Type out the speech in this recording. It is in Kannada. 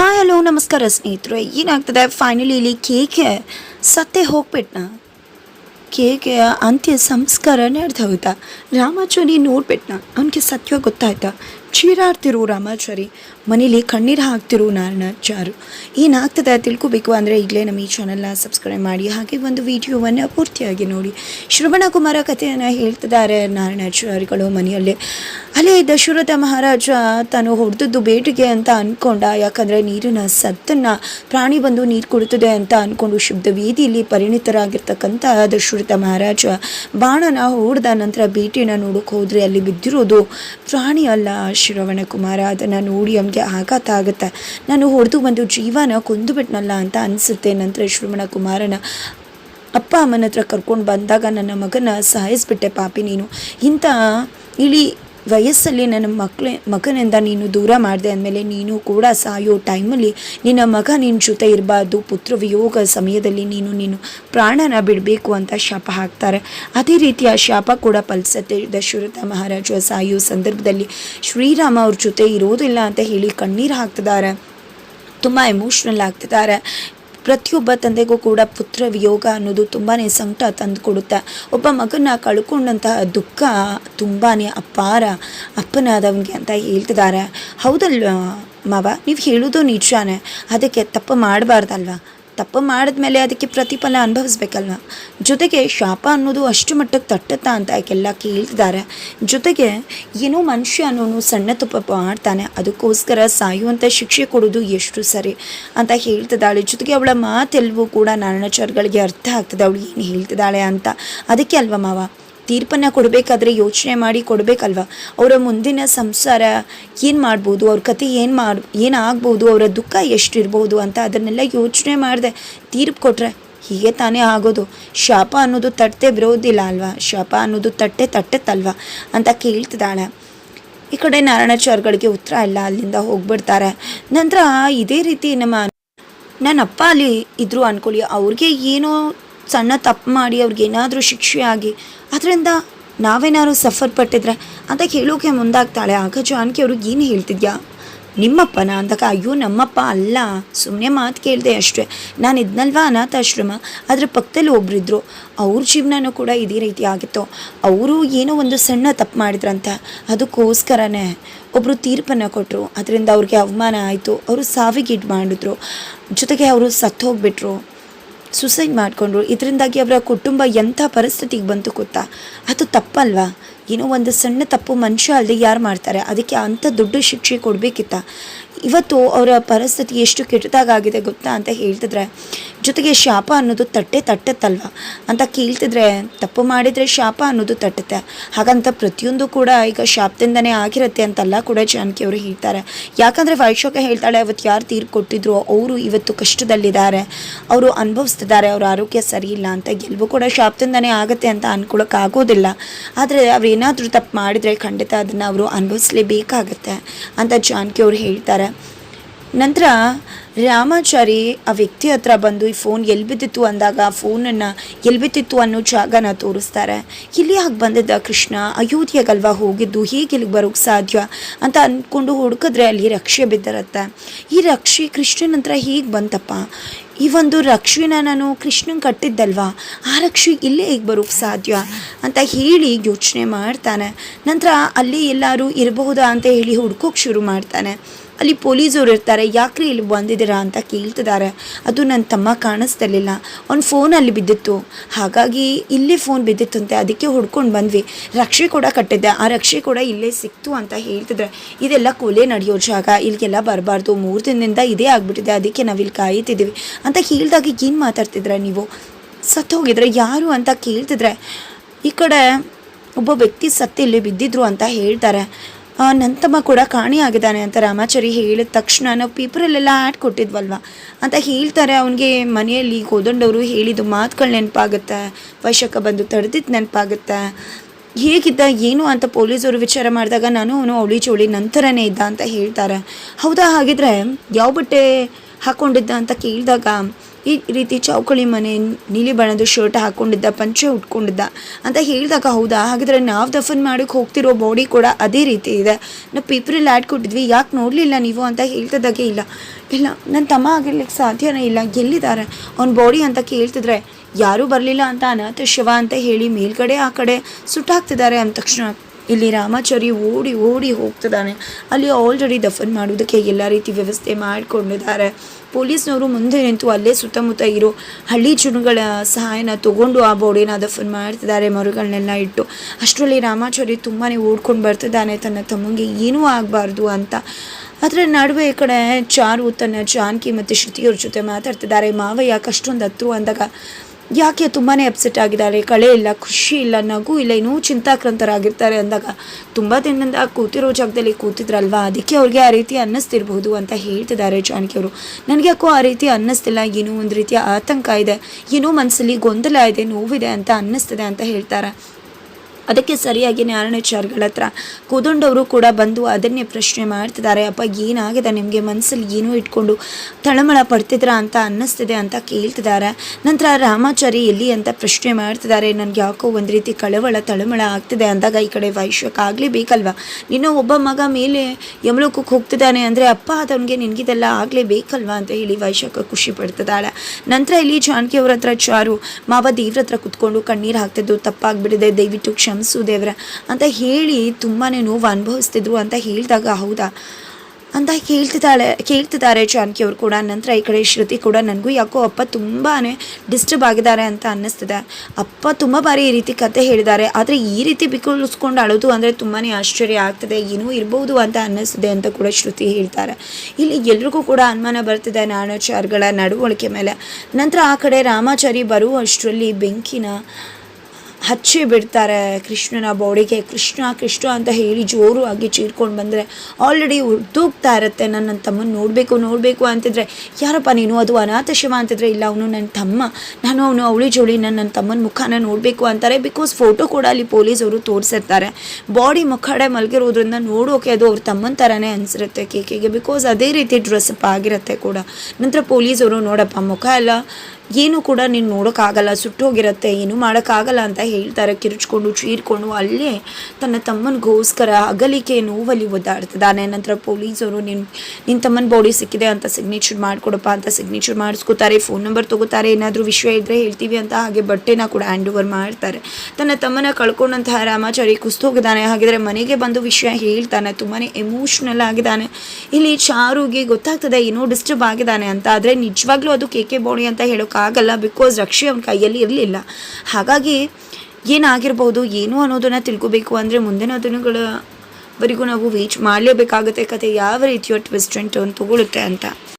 ಹಾಯ್ ಹಲೋ ನಮಸ್ಕಾರ ಸ್ನೇಹಿತರೆ. ಏನಾಗ್ತದೆ? ಫೈನಲಿ ಇಲ್ಲಿ ಕೇಕೆ ಸತ್ತೇ ಹೋಗ್ಬಿಟ್ನಾ? ಕೇಕೆಯ ಅಂತ್ಯ ಸಂಸ್ಕಾರ ನಡೆದು ಹೋಯ್ತಾ ರಾಮಾಚಾರಿ ನೋಡ್ಬಿಟ್ನ? ಅವನಿಗೆ ಸತ್ಯ ಗೊತ್ತಾಯ್ತಾ? ಚೀರಾಡ್ತಿರು ರಾಮಾಚಾರಿ, ಮನೇಲಿ ಕಣ್ಣೀರು ಹಾಕ್ತಿರು ನಾರಾಯಣಾಚಾರು ಏನಾಗ್ತದೆ ತಿಳ್ಕೋಬೇಕು ಅಂದರೆ ಈಗಲೇ ನಮ್ಮ ಈ ಚಾನಲ್ನ ಸಬ್ಸ್ಕ್ರೈಬ್ ಮಾಡಿ, ಹಾಗೆ ಒಂದು ವಿಡಿಯೋವನ್ನು ಪೂರ್ತಿಯಾಗಿ ನೋಡಿ. ಶ್ರವಣ ಕುಮಾರ ಕಥೆಯನ್ನು ಹೇಳ್ತಿದ್ದಾರೆ ನಾರಾಯಣಾಚಾರಿಗಳು ಮನೆಯಲ್ಲೇ. ಅಲ್ಲೇ ದಶರಥ ಮಹಾರಾಜ, ತಾನು ಹೊಡೆದದ್ದು ಬೇಟಿಗೆ ಅಂತ ಅಂದ್ಕೊಂಡ ಯಾಕಂದರೆ ನೀರಿನ ಸತ್ತನ್ನು ಪ್ರಾಣಿ ಬಂದು ನೀರು ಕೊಡುತ್ತದೆ ಅಂತ ಅಂದ್ಕೊಂಡು ಶುದ್ಧ ವೇದಿಯಲ್ಲಿ ಪರಿಣಿತರಾಗಿರ್ತಕ್ಕಂಥ ದಶರಥ ಮಹಾರಾಜ, ಬಾಣನ ಹೊಡೆದ ನಂತರ ಬೇಟೆನ ನೋಡೋಕೆ ಹೋದರೆ ಅಲ್ಲಿ ಬಿದ್ದಿರೋದು ಪ್ರಾಣಿ ಅಲ್ಲ ಶ್ರವಣ ಕುಮಾರ ಅದನ್ನು ನೋಡಿ ಅವನಿಗೆ ಆಘಾತ ಆಗುತ್ತೆ. ನಾನು ಹೊಡೆದು ಬಂದು ಜೀವನ ಕೊಂದು ಬಿಟ್ನಲ್ಲ ಅಂತ ಅನಿಸುತ್ತೆ ನಂತರ ಶ್ರವಣ ಕುಮಾರನ ಅಪ್ಪ ಅಮ್ಮನ ಹತ್ರ ಕರ್ಕೊಂಡು ಬಂದಾಗ ನನ್ನ ಮಗನ ಸಾಯಿಸ್ಬಿಟ್ಟೆ ಪಾಪಿ ನೀನು. ಇಂಥ ಇಳಿ ವಯಸ್ಸಲ್ಲಿ ನನ್ನ ಮಕ್ಳ ಮಗನಿಂದ ನೀನು ದೂರ ಮಾಡಿದೆ ಅಂದಮೇಲೆ ನೀನು ಕೂಡ ಸಾಯೋ ಟೈಮಲ್ಲಿ ನಿನ್ನ ಮಗ ನಿನ್ನ ಜೊತೆ ಇರಬಾರ್ದು. ಪುತ್ರ ವಿಯೋಗ ಸಮಯದಲ್ಲಿ ನೀನು ನೀನು ಪ್ರಾಣನ ಬಿಡಬೇಕು ಅಂತ ಶಾಪ ಹಾಕ್ತಾರೆ. ಅದೇ ರೀತಿಯ ಶಾಪ ಕೂಡ ಫಲಿಸುತ್ತೆ ದಶರಥ ಮಹಾರಾಜ ಸಾಯೋ ಸಂದರ್ಭದಲ್ಲಿ ಶ್ರೀರಾಮ ಅವ್ರ ಜೊತೆ ಇರೋದಿಲ್ಲ ಅಂತ ಹೇಳಿ ಕಣ್ಣೀರು ಹಾಕ್ತಿದ್ದಾರೆ. ತುಂಬ ಎಮೋಷ್ನಲ್ ಆಗ್ತಿದ್ದಾರೆ. ಪ್ರತಿಯೊಬ್ಬ ತಂದೆಗೂ ಕೂಡ ಪುತ್ರ ವಿಯೋಗ ಅನ್ನೋದು ತುಂಬಾ ಸಂಕಟ ತಂದು ಕೊಡುತ್ತೆ ಒಬ್ಬ ಮಗನ ಕಳ್ಕೊಂಡಂತಹ ದುಃಖ ತುಂಬಾ ಅಪಾರ ಅಪ್ಪನಾದವನಿಗೆ ಅಂತ ಹೇಳ್ತಿದ್ದಾರೆ. ಹೌದಲ್ವಾ ಮಾವ? ನೀವು ಹೇಳೋದು ನಿಜಾನೇ. ಅದಕ್ಕೆ ತಪ್ಪು ಮಾಡಬಾರ್ದಲ್ವಾ? ತಪ್ಪು ಮಾಡಿದ್ಮೇಲೆ ಅದಕ್ಕೆ ಪ್ರತಿಫಲ ಅನುಭವಿಸ್ಬೇಕಲ್ವ? ಜೊತೆಗೆ ಶಾಪ ಅನ್ನೋದು ಅಷ್ಟು ಮಟ್ಟಕ್ಕೆ ತಟ್ಟುತ್ತಾ ಅಂತ ಎಲ್ಲ ಕೇಳ್ತಿದ್ದಾರೆ. ಜೊತೆಗೆ ಏನೋ ಮನುಷ್ಯ ಅನ್ನೋನು ಸಣ್ಣ ತಪ್ಪು ಮಾಡ್ತಾನೆ. ಅದಕ್ಕೋಸ್ಕರ ಸಾಯುವಂಥ ಶಿಕ್ಷೆ ಕೊಡೋದು ಎಷ್ಟು ಸರಿ ಅಂತ ಹೇಳ್ತಿದ್ದಾಳೆ. ಜೊತೆಗೆ ಅವಳ ಮಾತೆಲ್ಲವೂ ಕೂಡ ನಾರಾಯಣಾಚಾರ್ಯಗಳಿಗೆ ಅರ್ಥ ಆಗ್ತದೆ. ಅವಳು ಏನು ಹೇಳ್ತಿದ್ದಾಳೆ ಅಂತ. ಅದಕ್ಕೆ ಅಲ್ವ ಮಾವ? ತೀರ್ಪನ್ನು ಕೊಡಬೇಕಾದ್ರೆ ಯೋಚನೆ ಮಾಡಿ ಕೊಡಬೇಕಲ್ವ? ಅವರ ಮುಂದಿನ ಸಂಸಾರ ಏನು ಮಾಡ್ಬೋದು? ಅವ್ರ ಕತೆ ಏನು ಮಾಡಿ ಏನಾಗ್ಬೋದು ಅವರ ದುಃಖ ಎಷ್ಟು ಇರ್ಬೋದು ಅಂತ ಅದನ್ನೆಲ್ಲ ಯೋಚನೆ ಮಾಡಿದೆ. ತೀರ್ಪು ಕೊಟ್ರೆ ಹೀಗೆ ತಾನೇ ಆಗೋದು. ಶಾಪ ಅನ್ನೋದು ತಟ್ಟೆ ಬಿರೋದಿಲ್ಲ ಅಲ್ವಾ? ಶಾಪ ಅನ್ನೋದು ತಟ್ಟೆ ತಟ್ಟತ್ತಲ್ವ? ಅಂತ ಕೇಳ್ತಿದ್ದಾಳೆ. ಈ ಕಡೆ ನಾರಾಯಣಾಚಾರ್ಗಳಿಗೆ ಉತ್ತರ ಇಲ್ಲ. ಅಲ್ಲಿಂದ ಹೋಗ್ಬಿಡ್ತಾರೆ. ನಂತರ ಇದೇ ರೀತಿ ನಮ್ಮ ನನ್ನ ಅಪ್ಪ ಅಲ್ಲಿ ಇದ್ರು ಅನ್ಕೊಳ್ಳಿ. ಅವ್ರಿಗೆ ಏನೋ ಸಣ್ಣ ತಪ್ಪು ಮಾಡಿ ಅವ್ರಿಗೆ ಏನಾದರೂ ಶಿಕ್ಷೆ ಆಗಿ. ಅದರಿಂದ ನಾವೇನಾದ್ರು ಸಫರ್ ಪಟ್ಟಿದ್ರೆ ಅಂತ ಹೇಳೋಕೆ ಮುಂದಾಗ್ತಾಳೆ. ಆಗ ಜಾನಕಿ ಅವ್ರಿಗೆ ಏನು ಹೇಳ್ತಿದ್ಯಾ? ನಿಮ್ಮಪ್ಪನ? ಅಂದಾಗ ಅಯ್ಯೋ, ನಮ್ಮಪ್ಪ ಅಲ್ಲ. ಸುಮ್ಮನೆ ಮಾತು ಕೇಳಿದೆ ಅಷ್ಟೇ. ನಾನು ಇದ್ನಲ್ವಾ ಅನಾಥಾಶ್ರಮ? ಅದ್ರ ಪಕ್ಕದಲ್ಲಿ ಒಬ್ಬರಿದ್ದರು ಅವ್ರ ಜೀವನನೂ ಕೂಡ ಇದೇ ರೀತಿ ಆಗಿತ್ತು. ಅವರು ಏನೋ ಒಂದು ಸಣ್ಣ ತಪ್ಪು ಮಾಡಿದ್ರಂತೆ. ಅದಕ್ಕೋಸ್ಕರನೇ ಒಬ್ಬರು ತೀರ್ಪನ್ನು ಕೊಟ್ಟರು ಅದರಿಂದ ಅವ್ರಿಗೆ ಅವಮಾನ ಆಯಿತು. ಅವರು ಸಾವಿಗೀಡು ಮಾಡಿದ್ರು ಜೊತೆಗೆ ಅವರು ಸತ್ತು ಹೋಗ್ಬಿಟ್ರು ಸುಸೈಡ್ ಮಾಡಿಕೊಂಡ್ರು. ಇದರಿಂದಾಗಿ ಅವರ ಕುಟುಂಬ ಎಂಥ ಪರಿಸ್ಥಿತಿಗೆ ಬಂತು ಗೊತ್ತಾ? ಅದು ತಪ್ಪಲ್ವಾ? ಏನೋ ಒಂದು ಸಣ್ಣ ತಪ್ಪು ಮನುಷ್ಯ ಅಲ್ಲದೆ ಯಾರು ಮಾಡ್ತಾರೆ? ಅದಕ್ಕೆ ಅಂಥ ದೊಡ್ಡ ಶಿಕ್ಷೆ ಕೊಡಬೇಕಿತ್ತ? ಇವತ್ತು ಅವರ ಪರಿಸ್ಥಿತಿ ಎಷ್ಟು ಕೆಟ್ಟದಾಗಿದೆ ಗೊತ್ತಾ ಅಂತ ಹೇಳ್ತಿದ್ರೆ, ಜೊತೆಗೆ ಶಾಪ ಅನ್ನೋದು ತಟ್ಟೆ ತಟ್ಟತ್ತಲ್ವ? ಅಂತ ಕೇಳ್ತಿದ್ರೆ, ತಪ್ಪು ಮಾಡಿದರೆ ಶಾಪ ಅನ್ನೋದು ತಟ್ಟುತ್ತೆ. ಹಾಗಂತ ಪ್ರತಿಯೊಂದು ಕೂಡ ಈಗ ಶಾಪದಿಂದನೇ ಆಗಿರುತ್ತೆ ಅಂತೆಲ್ಲ ಕೂಡ ಜಾನಕಿ ಅವರು ಹೇಳ್ತಾರೆ. ಯಾಕಂದರೆ ವೈಶೋಕ ಹೇಳ್ತಾಳೆ, ಅವತ್ತು ಯಾರು ತೀರ್ಪು ಕೊಟ್ಟಿದ್ರು, ಅವರು ಇವತ್ತು ಕಷ್ಟದಲ್ಲಿದ್ದಾರೆ. ಅವರು ಅನುಭವಿಸ್ತಿದ್ದಾರೆ, ಅವ್ರ ಆರೋಗ್ಯ ಸರಿ ಇಲ್ಲ ಅಂತ. ಗೆಲುವು ಕೂಡ ಶಾಪದಿಂದನೇ ಆಗುತ್ತೆ ಅಂತ ಅನ್ಕೊಳಕ್ಕಾಗೋದಿಲ್ಲ ಆದರೆ ಅವ್ರು ಏನಾದರೂ ತಪ್ಪು ಮಾಡಿದರೆ ಖಂಡಿತ ಅದನ್ನು ಅವರು ಅನುಭವಿಸ್ಲೇಬೇಕಾಗತ್ತೆ ಅಂತ ಜಾನಕಿ ಅವರು ಹೇಳ್ತಾರೆ. ನಂತರ ರಾಮಾಚಾರಿ ಆ ವ್ಯಕ್ತಿ ಹತ್ರ ಬಂದು ಈ ಫೋನ್ ಎಲ್ಲಿ ಬಿದ್ದಿತ್ತು ಅಂದಾಗ ಫೋನನ್ನು ಎಲ್ಲಿ ಬಿದ್ದಿತ್ತು ಅನ್ನೋ ಜಾಗನ ತೋರಿಸ್ತಾರೆ. ಇಲ್ಲಿ ಹಾಗೆ ಬಂದಿದ್ದ ಕೃಷ್ಣ, ಅಯೋಧ್ಯೆಗಲ್ವಾ ಹೋಗಿದ್ದು, ಹೇಗೆ ಇಲ್ಲಿಗೆ ಬರೋಕ್ಕೆ ಸಾಧ್ಯ ಅಂತ ಅಂದ್ಕೊಂಡು ಹುಡುಕಿದ್ರೆ ಅಲ್ಲಿ ರಕ್ಷೆ ಬಿದ್ದಿರತ್ತೆ. ಈ ರಕ್ಷೆ ಕೃಷ್ಣನ ಹತ್ರ ಹೀಗೆ ಬಂತಪ್ಪ? ಈ ಒಂದು ರಕ್ಷೆನ ನಾನು ಕೃಷ್ಣನ್ ಕಟ್ಟಿದ್ದಲ್ವಾ? ಆ ರಕ್ಷೆ ಇಲ್ಲೇ ಹೇಗೆ ಬರೋಕ್ಕೆ ಸಾಧ್ಯ ಅಂತ ಹೇಳಿ ಯೋಚನೆ ಮಾಡ್ತಾನೆ. ನಂತರ ಅಲ್ಲಿ ಎಲ್ಲರೂ ಇರಬಹುದಾ ಅಂತ ಹೇಳಿ ಹುಡ್ಕೋಕ್ಕೆ ಶುರು ಮಾಡ್ತಾನೆ. ಅಲ್ಲಿ ಪೊಲೀಸರು ಇರ್ತಾರೆ, ಯಾಕ್ರಿ ಇಲ್ಲಿ ಬಂದಿದ್ದೀರಾ ಅಂತ ಕೇಳ್ತಿದ್ದಾರೆ. ಅದು ನನ್ನ ತಮ್ಮ ಕಾಣಿಸ್ತಿರ್ಲಿಲ್ಲ. ಅವ್ನ ಫೋನಲ್ಲಿ ಬಿದ್ದಿತ್ತು. ಹಾಗಾಗಿ ಇಲ್ಲೇ ಫೋನ್ ಬಿದ್ದಿತ್ತಂತೆ. ಅದಕ್ಕೆ ಹುಡ್ಕೊಂಡು ಬಂದ್ವಿ. ರಕ್ಷೆ ಕೂಡ ಕಟ್ಟಿದ್ದೆ. ಆ ರಕ್ಷೆ ಕೂಡ ಇಲ್ಲೇ ಸಿಕ್ತು ಅಂತ ಹೇಳ್ತಿದ್ರೆ. ಇದೆಲ್ಲ ಕೊಲೆ ನಡೆಯೋ ಜಾಗ. ಇಲ್ಲಿಗೆಲ್ಲ ಬರಬಾರ್ದು. ಮೂರು ದಿನದಿಂದ ಇದೇ ಆಗಿಬಿಟ್ಟಿದೆ. ಅದಕ್ಕೆ ನಾವಿಲ್ಲಿ ಕಾಯುತ್ತಿದ್ದೀವಿ ಅಂತ ಹೇಳಿದಾಗ ಏನು ಮಾತಾಡ್ತಿದ್ರೆ ನೀವು? ಸತ್ತೋಗಿದ್ರೆ ಯಾರು ಅಂತ ಕೇಳ್ತಿದ್ರೆ. ಈ ಕಡೆ ಒಬ್ಬ ವ್ಯಕ್ತಿ ಸತ್ತಿ ಇಲ್ಲಿ ಬಿದ್ದಿದ್ರು ಅಂತ ಹೇಳ್ತಾರೆ. ನನ್ನ ತಮ್ಮ ಕೂಡ ಕಾಣೆಯಾಗಿದ್ದಾನೆ ಅಂತ ರಾಮಾಚಾರಿ ಹೇಳಿದ ತಕ್ಷಣ ನಾವು ಪೇಪರಲ್ಲೆಲ್ಲ ಆ್ಯಡ್ ಕೊಟ್ಟಿದ್ವಲ್ವ? ಅಂತ ಹೇಳ್ತಾರೆ, ಅವನಿಗೆ ಮನೆಯಲ್ಲಿ ಕೋದಂಡವರು ಹೇಳಿದ ಮಾತುಗಳು ನೆನಪಾಗುತ್ತೆ ವೈಶಾಖ ಬಂದು ತಡೆದಿದ್ದು ನೆನಪಾಗುತ್ತೆ. ಹೇಗಿದ್ದ, ಏನು ಅಂತ ಪೊಲೀಸರು ವಿಚಾರ ಮಾಡಿದಾಗ ನಾನು ಅವನು ಅವಳಿ ಚೋಳಿ ನಂತರನೇ ಇದ್ದ ಅಂತ ಹೇಳ್ತಾರೆ. ಹೌದಾ ಹಾಗಿದ್ರೆ, ಯಾವ ಬಟ್ಟೆ ಹಾಕ್ಕೊಂಡಿದ್ದ ಅಂತ ಕೇಳಿದಾಗ ಈ ರೀತಿ ಚೌಕಳಿ ಮನೆ ನೀಲಿ ಬಣ್ಣದ ಶರ್ಟ್ ಹಾಕ್ಕೊಂಡಿದ್ದ ಪಂಚೆ ಉಟ್ಕೊಂಡಿದ್ದ ಅಂತ ಹೇಳಿದಾಗ ಹೌದಾ? ಹಾಗಿದ್ರೆ ನಾವು ದಫನ್ ಮಾಡೋಕ್ಕೆ ಹೋಗ್ತಿರೋ ಬಾಡಿ ಕೂಡ ಅದೇ ರೀತಿ ಇದೆ. ನಾವು ಪೇಪರಲ್ಲಿ ಆ್ಯಡ್ ಕೊಟ್ಟಿದ್ವಿ, ಯಾಕೆ ನೋಡಲಿಲ್ಲ ನೀವು ಅಂತ ಹೇಳ್ತಿದ್ದಾಗೆ ಇಲ್ಲ. ಇಲ್ಲ ನನ್ನ ತಮ್ಮ ಆಗಿರ್ಲಿಕ್ಕೆ ಸಾಧ್ಯನೇ ಇಲ್ಲ. ಎಲ್ಲಿದ್ದಾರೆ? ಅವ್ನ ಬಾಡಿ ಅಂತ ಕೇಳ್ತಿದ್ರೆ, ಯಾರೂ ಬರಲಿಲ್ಲ ಅಂತ ಅನಾಥ ಶಿವ ಅಂತ ಹೇಳಿ ಮೇಲ್ಗಡೆ ಆ ಕಡೆ ಸುಟ್ಟಾಕ್ತಿದ್ದಾರೆ ಅಂದ ತಕ್ಷಣ. ಇಲ್ಲಿ ರಾಮಾಚಾರಿ ಓಡಿ ಓಡಿ ಹೋಗ್ತಿದ್ದಾನೆ. ಅಲ್ಲಿ ಆಲ್ರೆಡಿ ದಫನ್ ಮಾಡುವುದಕ್ಕೆ ಎಲ್ಲ ರೀತಿ ವ್ಯವಸ್ಥೆ ಮಾಡಿಕೊಂಡಿದ್ದಾರೆ. ಪೊಲೀಸ್ನವರು ಮುಂದೆ ನಿಂತು ಅಲ್ಲೇ ಸುತ್ತಮುತ್ತ ಇರೋ ಹಳ್ಳಿ ಜನಗಳ ಸಹಾಯನ ತಗೊಂಡು ಆ ಬಾಡಿನ ದಫನ್ ಮಾಡ್ತಿದ್ದಾರೆ, ಮರುಗಳನ್ನೆಲ್ಲ ಇಟ್ಟು. ಅಷ್ಟರಲ್ಲಿ ರಾಮಾಚಾರಿ ತುಂಬಾ ಓಡ್ಕೊಂಡು ಬರ್ತಿದ್ದಾನೆ. ತನ್ನ ತಮ್ಮಂಗೆ ಏನೂ ಆಗಬಾರ್ದು ಅಂತ. ಅದರ ನಡುವೆ ಈ ಕಡೆ ಚಾರು ತನ್ನ ಜಾನಕಿ ಮತ್ತು ಶ್ರುತಿಯವ್ರ ಜೊತೆ ಮಾತಾಡ್ತಿದ್ದಾರೆ. ಮಾವಯ್ಯ ಕಷ್ಟೊಂದು ಹತ್ರು ಅಂದಾಗ ಯಾಕೆ ತುಂಬಾ ಅಪ್ಸೆಟ್ ಆಗಿದ್ದಾರೆ? ಕಳೆ ಇಲ್ಲ, ಖುಷಿ ಇಲ್ಲ, ನಗು ಇಲ್ಲ, ಇನ್ನೂ ಚಿಂತಾಕ್ರಾಂತರಾಗಿರ್ತಾರೆ ಅಂದಾಗ ತುಂಬ ದಿನದಿಂದ ಕೂತಿರೋ ಜಾಗದಲ್ಲಿ ಕೂತಿದ್ರಲ್ವಾ? ಅದಕ್ಕೆ ಅವ್ರಿಗೆ ಆ ರೀತಿ ಅನ್ನಿಸ್ತಿರ್ಬೋದು ಅಂತ ಹೇಳ್ತಿದ್ದಾರೆ ಜಾನಕಿಯವರು ನನಗೆ ಯಾಕೋ ಆ ರೀತಿ ಅನ್ನಿಸ್ತಿಲ್ಲ? ಏನೋ ಒಂದು ರೀತಿಯ ಆತಂಕ ಇದೆ. ಏನೋ ಮನಸ್ಸಲ್ಲಿ ಗೊಂದಲ ಇದೆ, ನೋವಿದೆ ಅಂತ ಅನ್ನಿಸ್ತಿದೆ ಅಂತ ಹೇಳ್ತಾರೆ? ಅದಕ್ಕೆ ಸರಿಯಾಗಿ ನಾರಾಯಣಾಚಾರ್ಗಳ ಹತ್ರ ಕೂದೊಂಡವರು ಕೂಡ ಬಂದು ಅದನ್ನೇ ಪ್ರಶ್ನೆ ಮಾಡ್ತಿದ್ದಾರೆ. ಅಪ್ಪ, ಏನಾಗಿದೆ? ನಿಮಗೆ ಮನಸ್ಸಲ್ಲಿ ಏನೋ ಇಟ್ಕೊಂಡು ತಳಮಳ ಪಡ್ತಿದ್ರ ಅಂತ ಅನ್ನಿಸ್ತಿದೆ ಅಂತ ಕೇಳ್ತಿದ್ದಾರೆ. ನಂತರ ರಾಮಾಚಾರಿ ಎಲ್ಲಿ ಅಂತ ಪ್ರಶ್ನೆ ಮಾಡ್ತಿದ್ದಾರೆ. ನನಗೆ ಯಾಕೋ ಒಂದು ರೀತಿ ಕಳವಳ, ತಳಮಳ ಆಗ್ತಿದೆ ಅಂದಾಗ ಈ ಕಡೆ ವೈಶ್ಯಕ್ಕೆ ಆಗಲೇಬೇಕಲ್ವಾ ನಿನ್ನ ಒಬ್ಬ ಮಗ ಮೇಲೆ ಯಮಲೋಕಕ್ಕೆ ಹೋಗ್ತಿದ್ದಾನೆ ಅಂದರೆ ಅಪ್ಪ ಅದವನಿಗೆ ನಿನಗಿದೆಲ್ಲ ಆಗಲೇಬೇಕಲ್ವಾ ಅಂತ ಹೇಳಿ ವೈಶ್ಯಕ ಖುಷಿ ಪಡ್ತಿದ್ದಾಳೆ. ನಂತರ ಇಲ್ಲಿ ಜಾನಕಿ ಅವ್ರ ಹತ್ರ, ಚಾರು, ಮಾವ ದೇವ್ರ ಹತ್ರ ಕುತ್ಕೊಂಡು ಕಣ್ಣೀರು ಹಾಕ್ತಿದ್ದು ತಪ್ಪಾಗ್ಬಿಟ್ಟಿದೆ. ದಯವಿಟ್ಟು ಕ್ಷಮಿಸು ಅಂತ ಹೇಳಿ ತುಂಬಾ ನೋವು ಅನುಭವಿಸ್ತಿದ್ರು ಅಂತ ಹೇಳಿದಾಗ, ಹೌದಾ? ಅಂತ ಕೇಳ್ತಿದ್ದಾಳೆ ಕೇಳ್ತಿದ್ದಾರೆ ಜಾನಕಿ ಅವರು ಕೂಡ. ನಂತರ ಈ ಕಡೆ ಶ್ರುತಿ ಕೂಡ, ನನಗೂ ಯಾಕೋ ಅಪ್ಪ ತುಂಬಾ ಡಿಸ್ಟರ್ಬ್ ಆಗಿದ್ದಾರೆ ಅಂತ ಅನ್ನಿಸ್ತಿದೆ. ಅಪ್ಪ ತುಂಬ ಬಾರಿ ಈ ರೀತಿ ಕತೆ ಹೇಳಿದ್ದಾರೆ. ಆದರೆ ಈ ರೀತಿ ಬಿಕ್ಕುಳಿಸ್ಕೊಂಡು ಅಳೋದು ಅಂದರೆ ತುಂಬಾ ಆಶ್ಚರ್ಯ ಆಗ್ತದೆ. ಏನೂ ಇರ್ಬೋದು ಅಂತ ಅನ್ನಿಸ್ತಿದೆ ಅಂತ ಕೂಡ ಶ್ರುತಿ ಹೇಳ್ತಾರೆ. ಇಲ್ಲಿ ಎಲ್ರಿಗೂ ಕೂಡ ಅನುಮಾನ ಬರ್ತಿದೆ ನಾಣಾಚಾರ್ಯಗಳ ನಡವಳಿಕೆ ಮೇಲೆ. ನಂತರ ಆ ಕಡೆ ರಾಮಾಚಾರಿ ಬರುವಷ್ಟರಲ್ಲಿ ಬೆಂಕಿನ ಹಚ್ಚಿ ಬಿಡ್ತಾರೆ ಕೃಷ್ಣನ ಬಾಡಿಗೆ, ಕೃಷ್ಣ ಕೃಷ್ಣ ಅಂತ ಹೇಳಿ ಜೋರು ಆಗಿ ಚೀರ್ಕೊಂಡು ಬಂದರೆ ಆಲ್ರೆಡಿ ಉರ್ದೋಗ್ತಾ ಇರುತ್ತೆ ನನ್ನ ತಮ್ಮನ. ನೋಡಬೇಕು ನೋಡಬೇಕು ಅಂತಿದ್ರೆ, ಯಾರಪ್ಪ ನೀನು? ಅದು ಅನಾಥ ಶಿವ ಅಂತಿದ್ರೆ ಇಲ್ಲ, ಅವನು ನನ್ನ ತಮ್ಮ. ನಾನು ಅವನು ಅವಳಿ ಜೋಳಿ ನನ್ನ ನನ್ನ ತಮ್ಮನ ಮುಖನ ನೋಡಬೇಕು ಅಂತಾರೆ. ಬಿಕಾಸ್ ಫೋಟೋ ಕೂಡ ಅಲ್ಲಿ ಪೊಲೀಸವರು ತೋರಿಸಿರ್ತಾರೆ. ಬಾಡಿ ಮುಖಡೆ ಮಲಗಿರೋದ್ರಿಂದ ನೋಡೋಕೆ ಅದು ಅವ್ರ ತಮ್ಮನ ಥರನೇ ಅನಿಸಿರುತ್ತೆ ಕೇಕೆಗೆ ಬಿಕಾಸ್ ಅದೇ ರೀತಿ ಡ್ರೆಸ್ ಅಪ್ ಆಗಿರುತ್ತೆ ಕೂಡ. ನಂತರ ಪೊಲೀಸವರು ನೋಡಪ್ಪ, ಮುಖ ಎಲ್ಲ ಏನು ಕೂಡ ನೀನು ನೋಡೋಕ್ಕಾಗಲ್ಲ, ಸುಟ್ಟೋಗಿರುತ್ತೆ, ಏನು ಮಾಡೋಕ್ಕಾಗಲ್ಲ ಅಂತ ಹೇಳ್ತಾರೆ. ಕಿರುಚ್ಕೊಂಡು, ಚೀರ್ಕೊಂಡು, ಅಲ್ಲೇ ತನ್ನ ತಮ್ಮನಿಗೋಸ್ಕರ ಅಗಲಿಕೆ, ನೋವಲ್ಲಿ ಒದ್ದಾಡ್ತಿದ್ದಾನೆ. ನಂತರ ಪೊಲೀಸರು ನಿನ್ನ ನಿನ್ನ ತಮ್ಮನ ಬಾಡಿ ಸಿಕ್ಕಿದೆ ಅಂತ ಸಿಗ್ನೇಚರ್ ಮಾಡಿಕೊಡಪ್ಪ ಅಂತ ಸಿಗ್ನೇಚರ್ ಮಾಡಿಸ್ಕೋತಾರೆ. ಫೋನ್ ನಂಬರ್ ತಗೋತಾರೆ. ಏನಾದರೂ ವಿಷಯ ಇದ್ದರೆ ಹೇಳ್ತೀವಿ ಅಂತ ಹಾಗೆ ಬಟ್ಟೆನ ಕೂಡ ಹ್ಯಾಂಡ್ ಓವರ್ ಮಾಡ್ತಾರೆ. ತನ್ನ ತಮ್ಮನ ಕಳ್ಕೊಂಡಂತಹ ರಾಮಾಚಾರಿ ಕುಸ್ತೋಗಿದ್ದಾನೆ ಹಾಗಿದ್ರೆ ಮನೆಗೆ ಬಂದು ವಿಷಯ ಹೇಳ್ತಾನೆ. ತುಂಬಾ ಎಮೋಷ್ನಲ್ ಆಗಿದ್ದಾನೆ. ಇಲ್ಲಿ ಚಾರುಗೆ ಗೊತ್ತಾಗ್ತದೆ, ಏನೋ ಡಿಸ್ಟರ್ಬ್ ಆಗಿದ್ದಾನೆ ಅಂತ. ಆದರೆ ನಿಜವಾಗ್ಲೂ ಅದು ಕೆ ಕೆ ಬಾಡಿ ಅಂತ ಹೇಳೋಕ್ಕಾಗಲ್ಲ ಬಿಕಾಸ್ ರಕ್ಷೆ ಅವನ ಕೈಯಲ್ಲಿ ಇರಲಿಲ್ಲ. ಹಾಗಾಗಿ ಏನಾಗಿರ್ಬೋದು, ಏನು ಅನ್ನೋದನ್ನು ತಿಳ್ಕೊಬೇಕು ಅಂದರೆ ಮುಂದಿನ ದಿನಗಳವರೆಗೂ ನಾವು ವೇಟ್ ಮಾಡಲೇಬೇಕಾಗುತ್ತೆ ಕತೆ. ಯಾವ ರೀತಿಯ ಟ್ವಿಸ್ಟ್ ಆ್ಯಂಡ್ ಟರ್ನ್ ತೊಗೊಳುತ್ತೆ ಅಂತ.